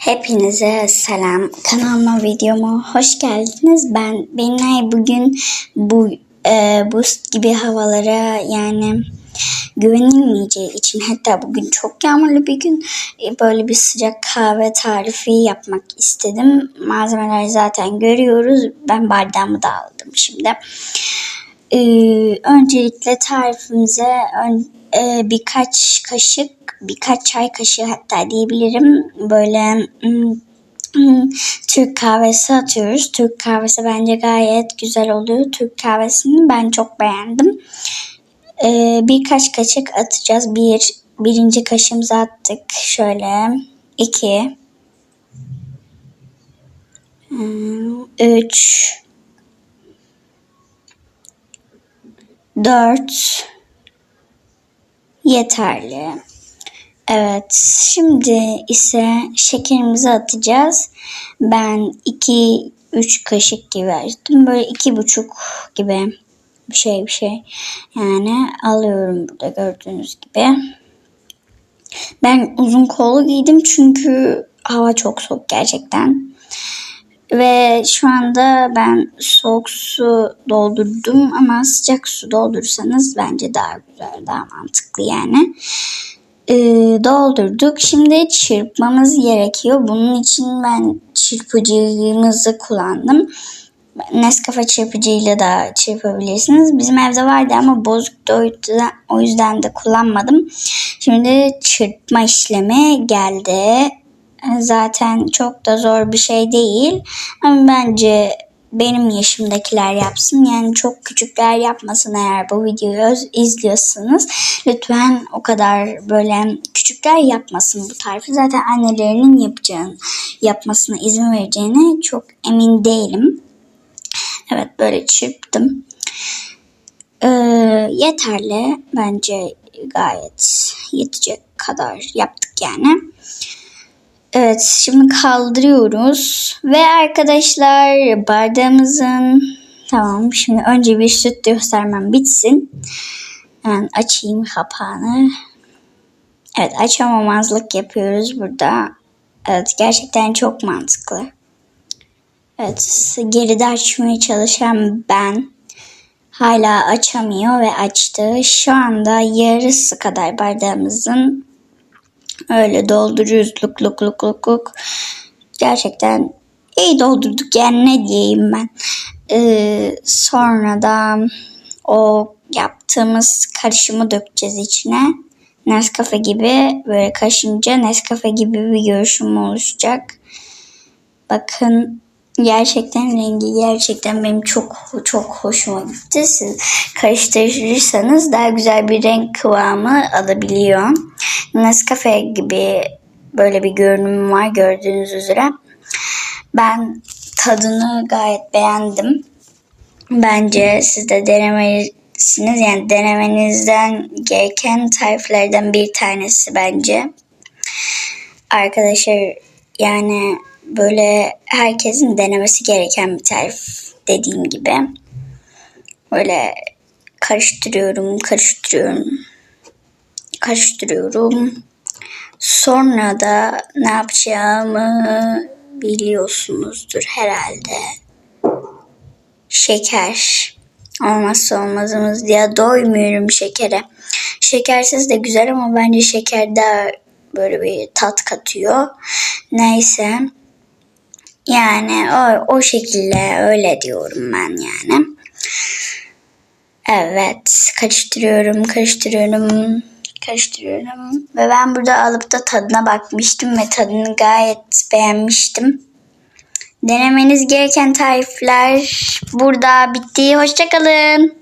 Hepinize selam. Kanalıma videoma hoş geldiniz. Ben Benay bugün bu e, buz gibi havalara yani güvenilmeyeceği için hatta bugün çok yağmurlu bir gün e, böyle bir sıcak kahve tarifi yapmak istedim. Malzemeleri zaten görüyoruz. Ben bardağımı da aldım şimdi. E, öncelikle tarifimize ön- e, birkaç kaşık birkaç çay kaşığı hatta diyebilirim böyle hmm, hmm, Türk kahvesi atıyoruz. Türk kahvesi bence gayet güzel oluyor. Türk kahvesini ben çok beğendim. Ee, birkaç kaşık atacağız. Bir, birinci kaşığımızı attık. Şöyle. iki, hmm, üç, dört, yeterli. Evet, şimdi ise şekerimizi atacağız. Ben 2-3 kaşık gibi açtım. Böyle iki buçuk gibi bir şey bir şey. Yani alıyorum burada gördüğünüz gibi. Ben uzun kollu giydim çünkü hava çok soğuk gerçekten. Ve şu anda ben soğuk su doldurdum ama sıcak su doldursanız bence daha güzel, daha mantıklı yani e, doldurduk. Şimdi çırpmamız gerekiyor. Bunun için ben çırpıcımızı kullandım. Nescafe çırpıcıyla da çırpabilirsiniz. Bizim evde vardı ama bozuktu o yüzden, o yüzden de kullanmadım. Şimdi çırpma işlemi geldi. Zaten çok da zor bir şey değil. Ama bence benim yaşımdakiler yapsın. Yani çok küçükler yapmasın eğer bu videoyu izliyorsanız. Lütfen o kadar böyle küçükler yapmasın bu tarifi. Zaten annelerinin yapacağını, yapmasına izin vereceğine çok emin değilim. Evet böyle çırptım. Ee, yeterli. Bence gayet yetecek kadar yaptık yani. Evet şimdi kaldırıyoruz. Ve arkadaşlar bardağımızın tamam şimdi önce bir süt göstermem bitsin. Yani açayım kapağını. Evet açamamazlık yapıyoruz burada. Evet gerçekten çok mantıklı. Evet geride açmaya çalışan ben hala açamıyor ve açtı. Şu anda yarısı kadar bardağımızın öyle dolduruyoruz luk luk luk luk luk. Gerçekten iyi doldurduk yani ne diyeyim ben. Ee, sonra da o yaptığımız karışımı dökeceğiz içine. Nescafe gibi böyle kaşınca Nescafe gibi bir görüşüm oluşacak. Bakın gerçekten rengi gerçekten benim çok çok hoşuma gitti. Siz karıştırırsanız daha güzel bir renk kıvamı alabiliyor. Nescafe gibi böyle bir görünüm var gördüğünüz üzere. Ben tadını gayet beğendim. Bence siz de denemelisiniz. Yani denemenizden gereken tariflerden bir tanesi bence. Arkadaşlar yani böyle herkesin denemesi gereken bir tarif dediğim gibi. Böyle karıştırıyorum, karıştırıyorum, karıştırıyorum. Sonra da ne yapacağımı biliyorsunuzdur herhalde. Şeker. Olmazsa olmazımız diye doymuyorum şekere. Şekersiz de güzel ama bence şeker daha böyle bir tat katıyor. Neyse. Yani o, o şekilde öyle diyorum ben yani. Evet. Karıştırıyorum, karıştırıyorum, karıştırıyorum. Ve ben burada alıp da tadına bakmıştım ve tadını gayet beğenmiştim. Denemeniz gereken tarifler burada bitti. Hoşçakalın.